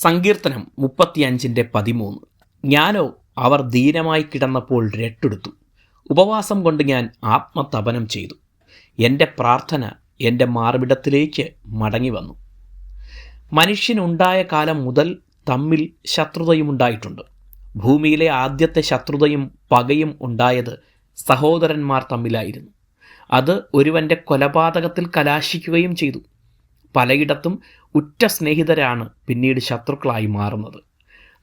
സങ്കീർത്തനം മുപ്പത്തിയഞ്ചിന്റെ പതിമൂന്ന്. ഞാനോ അവർ ദീനമായി കിടന്നപ്പോൾ രട്ടെടുത്തു. ഉപവാസം കൊണ്ട് ഞാൻ ആത്മതപനം ചെയ്തു. എന്റെ പ്രാർത്ഥന എന്റെ മാർവിടത്തിലേക്ക് മടങ്ങി വന്നു മനുഷ്യനുണ്ടായ കാലം മുതൽ തമ്മിൽ ശത്രുതയും ഉണ്ടായിട്ടുണ്ട് ഭൂമിയിലെ ആദ്യത്തെ ശത്രുതയും പകയും ഉണ്ടായത് സഹോദരന്മാർ തമ്മിലായിരുന്നു. അത് ഒരുവന്റെ കൊലപാതകത്തിൽ കലാശിക്കുകയും ചെയ്തു. പലയിടത്തും ഉറ്റ സ്നേഹിതരാണ് പിന്നീട് ശത്രുക്കളായി മാറുന്നത്.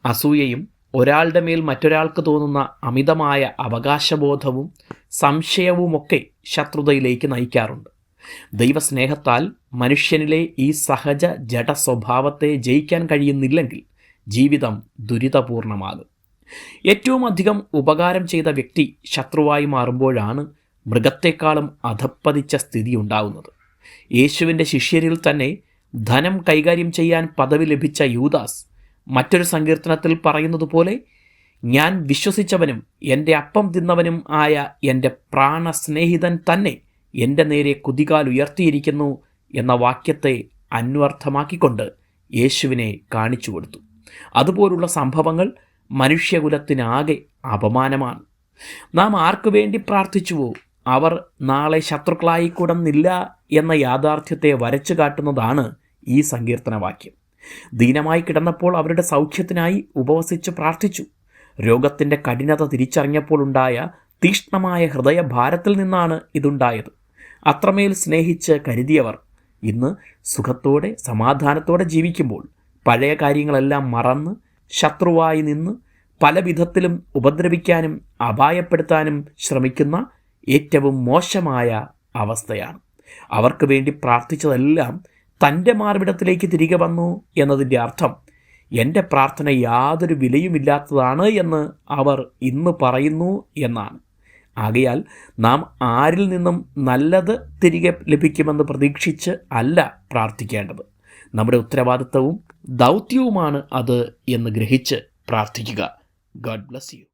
അസൂയയും ഒരാളുടെ മേൽ മറ്റൊരാൾക്ക് തോന്നുന്ന അമിതമായ അവകാശബോധവും സംശയവുമൊക്കെ ശത്രുതയിലേക്ക് നയിക്കാറുണ്ട്. ദൈവസ്നേഹത്താൽ മനുഷ്യനിലെ ഈ സഹജ ജഡ സ്വഭാവത്തെ ജയിക്കാൻ കഴിയുന്നില്ലെങ്കിൽ ജീവിതം ദുരിതപൂർണമാകും. ഏറ്റവും അധികം ഉപകാരം ചെയ്ത വ്യക്തി ശത്രുവായി മാറുമ്പോഴാണ് മൃഗത്തെക്കാളും അധപ്പതിച്ച സ്ഥിതി ഉണ്ടാവുന്നത്. യേശുവിന്റെ ശിഷ്യരിൽ തന്നെ ധനം കൈകാര്യം ചെയ്യാൻ പദവി ലഭിച്ച യൂദാസ് മറ്റൊരു സങ്കീർത്തനത്തിൽ പറയുന്നത് പോലെ ഞാൻ വിശ്വസിച്ചവനും എന്റെ അപ്പം തിന്നവനും ആയ എന്റെ പ്രാണസ്നേഹിതൻ തന്നെ എന്റെ നേരെ കുതികാൽ ഉയർത്തിയിരിക്കുന്നു എന്ന വാക്യത്തെ അന്വർത്ഥമാക്കിക്കൊണ്ട് യേശുവിനെ കാണിച്ചു കൊടുത്തു. അതുപോലുള്ള സംഭവങ്ങൾ മനുഷ്യകുലത്തിനാകെ അപമാനമാണ്. നാം ആർക്കു വേണ്ടി പ്രാർത്ഥിച്ചുവോ? അവർ നാളെ ശത്രുക്കളായിക്കൂടുന്നില്ല എന്ന യാഥാർത്ഥ്യത്തെ വരച്ചു കാട്ടുന്നതാണ് ഈ സങ്കീർത്തനവാക്യം. ദീനമായി കിടന്നപ്പോൾ അവരുടെ സൗഖ്യത്തിനായി ഉപവസിച്ച് പ്രാർത്ഥിച്ചു. രോഗത്തിന്റെ കഠിനത തിരിച്ചറിഞ്ഞപ്പോൾ ഉണ്ടായ തീക്ഷ്ണമായ ഹൃദയഭാരത്തിൽ നിന്നാണ് ഇതുണ്ടായത്. അത്രമേൽ സ്നേഹിച്ച് കരുതിയവർ ഇന്ന് സുഖത്തോടെ സമാധാനത്തോടെ ജീവിക്കുമ്പോൾ പഴയ കാര്യങ്ങളെല്ലാം മറന്ന് ശത്രുവായി നിന്ന് പല വിധത്തിലും ഉപദ്രവിക്കാനും അപായപ്പെടുത്താനും ശ്രമിക്കുന്ന ഏറ്റവും മോശമായ അവസ്ഥയാണ്. അവർക്ക് വേണ്ടി പ്രാർത്ഥിച്ചതെല്ലാം തന്റെ മാർവിടത്തിലേക്ക് തിരികെ വന്നു എന്നതിന്റെ അർത്ഥം എന്റെ പ്രാർത്ഥന യാതൊരു വിലയുമില്ലാത്തതാണ് എന്ന് അവർ ഇന്ന് പറയുന്നു എന്നാണ്. ആകയാൽ നാം ആരിൽ നിന്നും നല്ലത് തിരികെ ലഭിക്കുമെന്ന് പ്രതീക്ഷിച്ച് അല്ല പ്രാർത്ഥിക്കേണ്ടത്. നമ്മുടെ ഉത്തരവാദിത്തവും ദൗത്യവുമാണ് അത് എന്ന് ഗ്രഹിച്ച് പ്രാർത്ഥിക്കുക. God bless you.